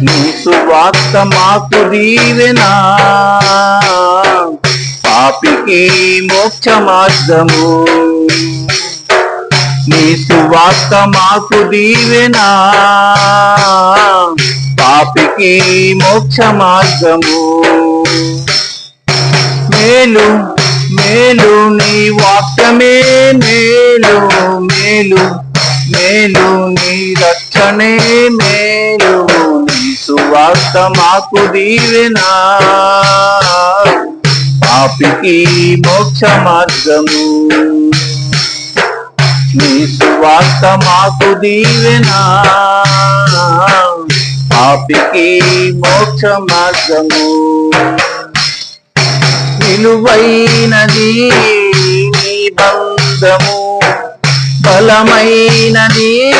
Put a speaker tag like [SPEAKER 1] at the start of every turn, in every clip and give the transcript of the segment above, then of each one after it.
[SPEAKER 1] నీ సువార్త మాకు దీవెనా? పాపికి మోక్ష మార్గము నీ సువార్త మాకు దీవెనా? పాపికి మోక్ష మార్గము మేలు మేలు నీ వాక్యమే మేలు. మేలు మేలు నీ రక్షణే మేలు. సువార్త మాకు దీవెనా. పాపికి మోక్ష మార్గము. నీ సువార్త మాకు దీవెనా. పాపికి మోక్ష మార్గము. విలువైనది నీ బంధము. బలమైనది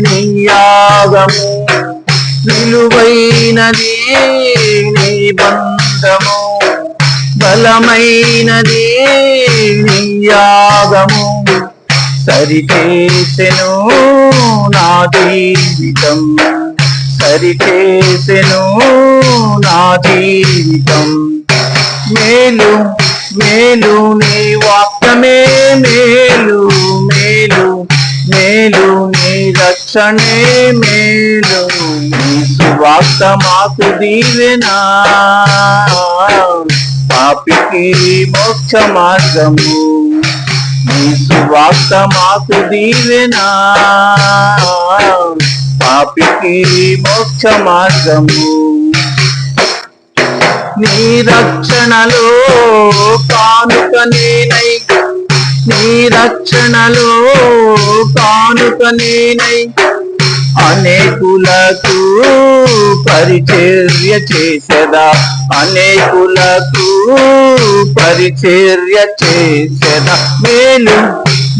[SPEAKER 1] నీ యాగము. విలువైనది నీ బంధము? బలమైనది నీ యాగము. సరిచేసెను నా జీవితం. సరిచేసెను నా జీవితం. మేలు మేలు నీ వాక్యమే మేలు మేలు మేలు నీ రక్షణే మేలు. వార్త మాకు దీవెనా పాపికి మోక్ష మార్గము నీ సువార్త మాకు దీవెనా పాపికి మోక్ష మార్గము నీ రక్షణలో కానుక నేనై నీ రక్షణలో కానుక నేనై అనేకులకు పరిచర్య చేసేదా? అనేకులకు పరిచర్య చేసేదా? మేలు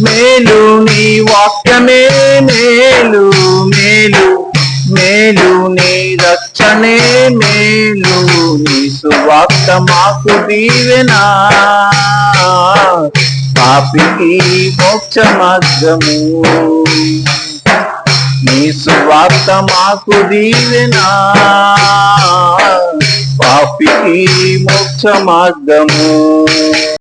[SPEAKER 1] మేలు నీ వాక్యమే మేలు మేలు మేలు నీ రక్షణే మేలు నీ సువార్త మాకు దీవెనా? పాపికి మోక్ష మార్గము. సువార్త మాకు దీవెనా. పాపికి మోక్ష మార్గము.